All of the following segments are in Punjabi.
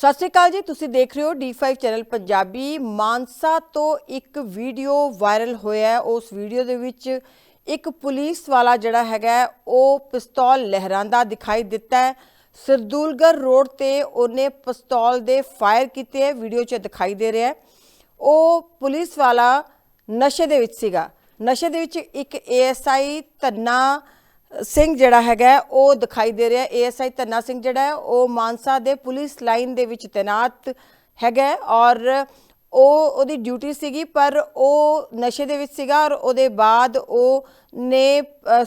ਸਤਿ ਸ਼੍ਰੀ ਅਕਾਲ ਜੀ, ਤੁਸੀਂ ਦੇਖ ਰਹੇ ਹੋ D5 ਚੈਨਲ ਪੰਜਾਬੀ। ਮਾਨਸਾ ਤੋਂ ਇੱਕ ਵੀਡੀਓ ਵਾਇਰਲ ਹੋਇਆ ਉਸ ਵੀਡੀਓ ਦੇ ਵਿੱਚ ਇੱਕ ਪੁਲਿਸ ਵਾਲਾ ਜਿਹੜਾ ਹੈਗਾ ਉਹ ਪਿਸਤੌਲ ਲਹਿਰਾਂਦਾ ਦਿਖਾਈ ਦਿੱਤਾ ਹੈ। ਸਰਦੂਲਗੜ ਰੋਡ ਤੇ ਉਹਨੇ ਪਿਸਤੌਲ ਦੇ ਫਾਇਰ ਕੀਤੇ ਹੈ। ਵੀਡੀਓ 'ਚ ਦਿਖਾਈ ਦੇ ਰਿਹਾ ਹੈ। ਉਹ ਪੁਲਿਸ ਵਾਲਾ ਨਸ਼ੇ ਦੇ ਵਿੱਚ ਸੀਗਾ। ਨਸ਼ੇ ਦੇ ਵਿੱਚ ਇੱਕ ਏਐਸਆਈ ਧੰਨਾ ਸਿੰਘ ਜਿਹੜਾ ਹੈਗਾ ਉਹ ਦਿਖਾਈ ਦੇ ਰਿਹਾ ਏਐਸਆਈ ਧੰਨਾ ਸਿੰਘ ਜਿਹੜਾ ਹੈ ਉਹ ਮਾਨਸਾ ਦੇ ਪੁਲਿਸ ਲਾਈਨ ਦੇ ਵਿੱਚ ਤੈਨਾਤ ਹੈਗਾ ਔਰ ਉਹ ਉਹਦੀ ਡਿਊਟੀ ਸੀਗੀ ਪਰ ਉਹ ਨਸ਼ੇ ਦੇ ਵਿੱਚ ਸੀਗਾ ਔਰ ਉਹਦੇ ਬਾਅਦ ਉਹ ਨੇ ਅ,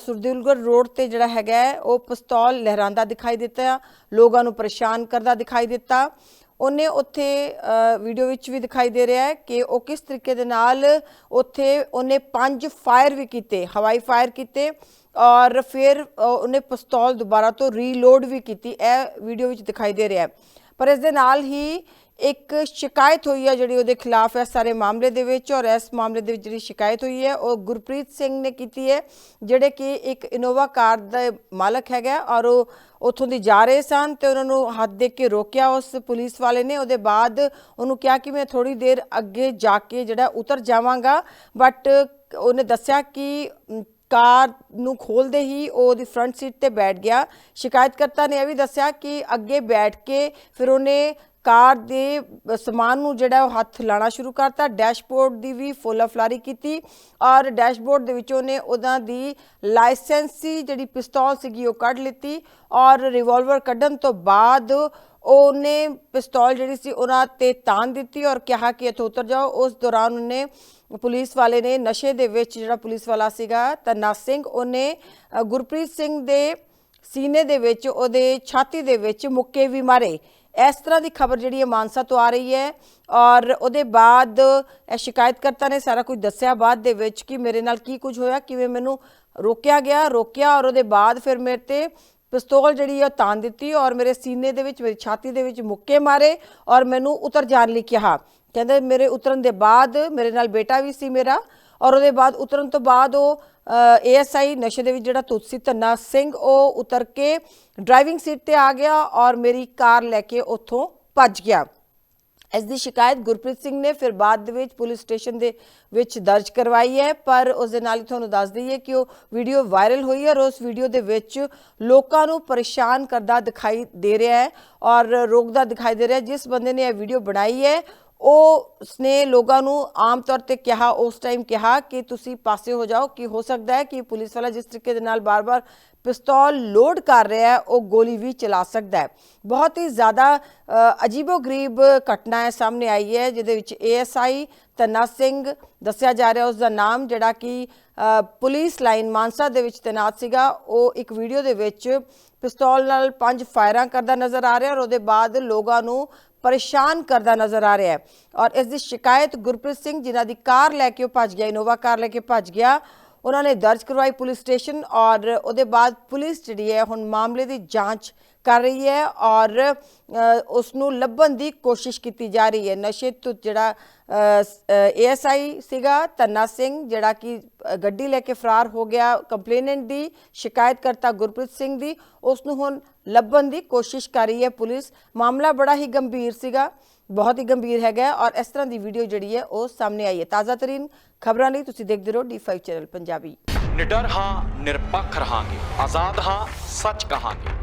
ਰੋਡ ਤੇ ਜਿਹੜਾ ਹੈਗਾ ਉਹ ਪਿਸਤੌਲ ਲਹਿਰਾਂਦਾ ਦਿਖਾਈ ਦਿੱਤਾ ਲੋਕਾਂ ਨੂੰ ਪਰੇਸ਼ਾਨ ਕਰਦਾ ਦਿਖਾਈ ਦਿੱਤਾ। ਉਹਨੇ ਉੱਥੇ ਵੀਡੀਓ ਵਿੱਚ ਵੀ ਦਿਖਾਈ ਦੇ ਰਿਹਾ ਹੈ ਕਿ ਉਹ ਕਿਸ ਤਰੀਕੇ ਦੇ ਨਾਲ ਉੱਥੇ ਉਹਨੇ ਪੰਜ ਫਾਇਰ ਵੀ ਕੀਤੇ, ਹਵਾਈ ਫਾਇਰ ਕੀਤੇ ਔਰ ਫਿਰ ਉਹਨੇ ਪਿਸਤੌਲ ਦੁਬਾਰਾ ਤੋਂ ਰੀਲੋਡ ਵੀ ਕੀਤੀ। ਇਹ ਵੀਡੀਓ ਵਿੱਚ ਦਿਖਾਈ ਦੇ ਰਿਹਾ ਹੈ। ਪਰ ਇਸ ਦੇ ਨਾਲ ਹੀ ਇੱਕ ਸ਼ਿਕਾਇਤ ਹੋਈ ਹੈ ਜਿਹੜੀ ਉਹਦੇ ਖਿਲਾਫ ਹੈ ਸਾਰੇ ਮਾਮਲੇ ਦੇ ਵਿੱਚ ਔਰ ਇਸ ਮਾਮਲੇ ਦੇ ਵਿੱਚ ਜਿਹੜੀ ਸ਼ਿਕਾਇਤ ਹੋਈ ਹੈ, ਉਹ ਗੁਰਪ੍ਰੀਤ ਸਿੰਘ ਨੇ ਕੀਤੀ ਹੈ, ਜਿਹੜੇ ਕਿ ਇੱਕ ਇਨੋਵਾ ਕਾਰ ਦਾ ਮਾਲਕ ਹੈਗਾ ਔਰ ਉਹ ਉੱਥੋਂ ਦੀ ਜਾ ਰਹੇ ਸਨ ਤੇ ਉਹਨਾਂ ਨੂੰ ਹੱਥ ਦੇ ਕੇ ਰੋਕਿਆ ਉਸ ਪੁਲਿਸ ਵਾਲੇ ਨੇ। ਉਹਦੇ ਬਾਅਦ ਉਹਨੂੰ ਕਿਹਾ ਕਿ ਮੈਂ ਥੋੜੀ ਦੇਰ ਅੱਗੇ ਜਾ ਕੇ ਜਿਹੜਾ ਉਤਰ ਜਾਵਾਂਗਾ ਬਟ ਉਹਨੇ ਦੱਸਿਆ ਕਿ ਕਾਰ ਨੂੰ ਖੋਲਦੇ ਹੀ ਉਹ ਉਹਦੀ ਫਰੰਟ ਸੀਟ ਤੇ ਬੈਠ ਗਿਆ। ਸ਼ਿਕਾਇਤਕਰਤਾ ਨੇ ਇਹ ਵੀ ਦੱਸਿਆ ਕਿ ਅੱਗੇ ਬੈਠ ਕੇ ਫਿਰ ਉਹਨੇ ਕਾਰ ਦੇ ਸਮਾਨ ਨੂੰ ਜਿਹੜਾ ਉਹ ਹੱਥ ਲਾਣਾ ਸ਼ੁਰੂ ਕਰਤਾ, ਡੈਸ਼ਬੋਰਡ ਦੀ ਵੀ ਫੁੱਲ ਅਫਲਾਰੀ ਕੀਤੀ ਔਰ ਡੈਸ਼ਬੋਰਡ ਦੇ ਵਿੱਚੋਂ ਨੇ ਉਹਨਾਂ ਦੀ ਲਾਇਸੈਂਸੀ ਜਿਹੜੀ ਪਿਸਤੌਲ ਸੀਗੀ ਉਹ ਕੱਢ ਲਿੱਤੀ ਔਰ ਰਿਵਾਲਵਰ ਕੱਢਣ ਤੋਂ ਬਾਅਦ ਉਹਨੇ ਪਿਸਤੌਲ ਜਿਹੜੀ ਸੀ ਉਹਨਾਂ ਤੇ ਤਾਨ ਦਿੱਤੀ ਔਰ ਕਿਹਾ ਕਿ ਇੱਥੋਂ ਉਤਰ ਜਾਓ। ਉਸ ਦੌਰਾਨ ਉਹਨੇ ਪੁਲਿਸ ਵਾਲੇ ਨੇ ਨਸ਼ੇ ਦੇ ਵਿੱਚ ਜਿਹੜਾ ਪੁਲਿਸ ਵਾਲਾ ਸੀਗਾ ਤਨਾ ਸਿੰਘ, ਉਹਨੇ ਗੁਰਪ੍ਰੀਤ ਸਿੰਘ ਦੇ ਸੀਨੇ ਦੇ ਵਿੱਚ, ਉਹਦੇ ਛਾਤੀ ਦੇ ਵਿੱਚ ਮੁੱਕੇ ਵੀ ਮਾਰੇ। ਇਸ ਤਰ੍ਹਾਂ ਦੀ ਖਬਰ ਜਿਹੜੀ ਹੈ ਮਾਨਸਾ ਤੋਂ ਆ ਰਹੀ ਹੈ ਔਰ ਉਹਦੇ ਬਾਅਦ ਇਹ ਸ਼ਿਕਾਇਤਕਰਤਾ ਨੇ ਸਾਰਾ ਕੁਝ ਦੱਸਿਆ ਬਾਅਦ ਦੇ ਵਿੱਚ ਕਿ ਮੇਰੇ ਨਾਲ ਕੀ ਕੁਝ ਹੋਇਆ, ਕਿਵੇਂ ਮੈਨੂੰ ਰੋਕਿਆ ਗਿਆ, ਰੋਕਿਆ ਔਰ ਉਹਦੇ ਬਾਅਦ ਫਿਰ ਮੇਰੇ ਤੇ ਪਿਸਤੌਲ ਜਿਹੜੀ ਹੈ ਉਹ ਤਾਨ ਦਿੱਤੀ ਔਰ ਮੇਰੇ ਸੀਨੇ ਦੇ ਵਿੱਚ, ਮੇਰੀ ਛਾਤੀ ਦੇ ਵਿੱਚ ਮੁੱਕੇ ਮਾਰੇ ਔਰ ਮੈਨੂੰ ਉਤਰ ਜਾਣ ਲਈ ਕਿਹਾ। ਕਹਿੰਦੇ ਮੇਰੇ ਉਤਰਨ ਦੇ ਬਾਅਦ ਮੇਰੇ ਨਾਲ ਬੇਟਾ ਵੀ ਸੀ ਮੇਰਾ ਔਰ ਉਹਦੇ ਬਾਅਦ ਉਤਰਨ ਤੋਂ ਬਾਅਦ ਉਹ ਏਐਸਆਈ ਨਸ਼ੇ ਦੇ ਵਿੱਚ ਜਿਹੜਾ ਤੁਲਸੀ ਧੰਨਾ ਸਿੰਘ, ਉਹ ਉਤਰ ਕੇ ਡਰਾਈਵਿੰਗ ਸੀਟ ਤੇ ਆ ਗਿਆ ਔਰ ਮੇਰੀ ਕਾਰ ਲੈ ਕੇ ਉੱਥੋਂ ਭੱਜ ਗਿਆ। ਇਸ ਦੀ ਸ਼ਿਕਾਇਤ ਗੁਰਪ੍ਰੀਤ ਸਿੰਘ ਨੇ ਫਿਰ ਬਾਅਦ ਦੇ ਵਿੱਚ ਪੁਲਿਸ ਸਟੇਸ਼ਨ ਦੇ ਵਿੱਚ ਦਰਜ ਕਰਵਾਈ ਹੈ, ਪਰ ਉਸ ਦੇ ਨਾਲ ਹੀ ਤੁਹਾਨੂੰ ਦੱਸ ਦਈਏ ਕਿ ਉਹ ਵੀਡੀਓ ਵਾਇਰਲ ਹੋਈ ਹੈ ਔਰ ਉਸ ਵੀਡੀਓ ਦੇ ਵਿੱਚ ਲੋਕਾਂ ਨੂੰ ਪਰੇਸ਼ਾਨ ਕਰਦਾ ਦਿਖਾਈ ਦੇ ਰਿਹਾ ਹੈ ਔਰ ਰੋਕਦਾ ਦਿਖਾਈ ਦੇ ਰਿਹਾ ਜਿਸ ਬੰਦੇ ਨੇ ਇਹ ਵੀਡੀਓ ਬਣਾਈ ਹੈ ਉਹ ਉਸਨੇ ਲੋਕਾਂ ਨੂੰ ਆਮ ਤੌਰ ਤੇ ਕਿਹਾ, ਉਸ ਟਾਈਮ ਕਿਹਾ ਕਿ ਤੁਸੀਂ ਪਾਸੇ ਹੋ ਜਾਓ, ਕਿ ਹੋ ਸਕਦਾ ਹੈ ਕਿ ਪੁਲਿਸ ਵਾਲਾ ਜਿਸ ਤਰੀਕੇ ਦੇ ਨਾਲ ਬਾਰ-ਬਾਰ ਪਿਸਤੌਲ ਲੋਡ ਕਰ ਰਿਹਾ ਹੈ, ਉਹ ਗੋਲੀ ਵੀ ਚਲਾ ਸਕਦਾ ਹੈ। ਬਹੁਤ ਹੀ ਜ਼ਿਆਦਾ ਅਜੀਬੋ-ਗਰੀਬ ਘਟਨਾ ਹੈ, ਸਾਹਮਣੇ ਆਈ ਹੈ, ਜਿਹਦੇ ਵਿੱਚ ਏਐਸਆਈ ਤਨਾ ਸਿੰਘ ਦੱਸਿਆ ਜਾ ਰਿਹਾ ਉਸ ਦਾ ਨਾਮ ਜਿਹੜਾ ਕਿ ਪੁਲਿਸ ਲਾਈਨ ਮਾਨਸਾ ਦੇ ਵਿੱਚ ਤੈਨਾਤ ਸੀਗਾ। ਉਹ ਇੱਕ ਵੀਡੀਓ ਦੇ ਵਿੱਚ ਪਿਸਤੌਲ ਨਾਲ ਪੰਜ ਫਾਇਰਾਂ ਕਰਦਾ ਨਜ਼ਰ ਆ ਰਿਹਾ ਔਰ ਉਹਦੇ ਬਾਅਦ ਲੋਕਾਂ ਨੂੰ ਪਰੇਸ਼ਾਨ ਕਰਦਾ ਨਜ਼ਰ ਆ ਰਿਹਾ ਹੈ। ਔਰ ਇਸ ਦੀ ਸ਼ਿਕਾਇਤ ਗੁਰਪ੍ਰੀਤ ਸਿੰਘ, ਜਿਨ੍ਹਾਂ ਦੀ ਕਾਰ ਲੈ ਕੇ ਉਹ ਭੱਜ ਗਿਆ, ਇਨੋਵਾ ਕਾਰ ਲੈ ਕੇ ਭੱਜ ਗਿਆ, ਉਹਨਾਂ ਨੇ ਦਰਜ ਕਰਵਾਈ ਪੁਲਿਸ ਸਟੇਸ਼ਨ ਔਰ ਉਹਦੇ ਬਾਅਦ ਪੁਲਿਸ ਜਿਹੜੀ ਹੈ ਹੁਣ ਮਾਮਲੇ ਦੀ ਜਾਂਚ ਕਰ ਰਹੀ ਹੈ ਔਰ ਉਸ ਨੂੰ ਲੱਭਣ ਦੀ ਕੋਸ਼ਿਸ਼ ਕੀਤੀ ਜਾ ਰਹੀ ਹੈ। ਨਸ਼ੇ ਤੋਂ ਜਿਹੜਾ ਏਐਸਆਈ ਸੀਗਾ ਤੰਨਾ ਸਿੰਘ, ਜਿਹੜਾ ਕਿ ਗੱਡੀ ਲੈ ਕੇ ਫਰਾਰ ਹੋ ਗਿਆ ਕੰਪਲੇਨੈਂਟ ਦੀ, ਸ਼ਿਕਾਇਤਕਰਤਾ ਗੁਰਪ੍ਰੀਤ ਸਿੰਘ ਦੀ ਉਸ ਨੂੰ ਹੁਣ ਲੱਭਣ ਦੀ ਕੋਸ਼ਿਸ਼ ਕਰ ਰਹੀ ਹੈ ਪੁਲਿਸ। ਮਾਮਲਾ ਬੜਾ ਹੀ ਗੰਭੀਰ ਸੀਗਾ, ਬਹੁਤ ਹੀ ਗੰਭੀਰ ਹੈਗਾ ਔਰ ਇਸ ਤਰ੍ਹਾਂ ਦੀ ਵੀਡੀਓ ਜਿਹੜੀ ਹੈ ਉਹ ਸਾਹਮਣੇ ਆਈ ਹੈ। ਤਾਜ਼ਾ ਤਰੀਨ ਖਬਰਾਂ ਲਈ ਤੁਸੀਂ ਦੇਖਦੇ ਰਹੋ D5 ਚੈਨਲ ਪੰਜਾਬੀ। ਨਿਡਰ ਹਾਂ, ਨਿਰਪੱਖ ਰਹਾਂਗੇ, ਆਜ਼ਾਦ ਹਾਂ, ਸੱਚ ਕਹਾਂਗੇ।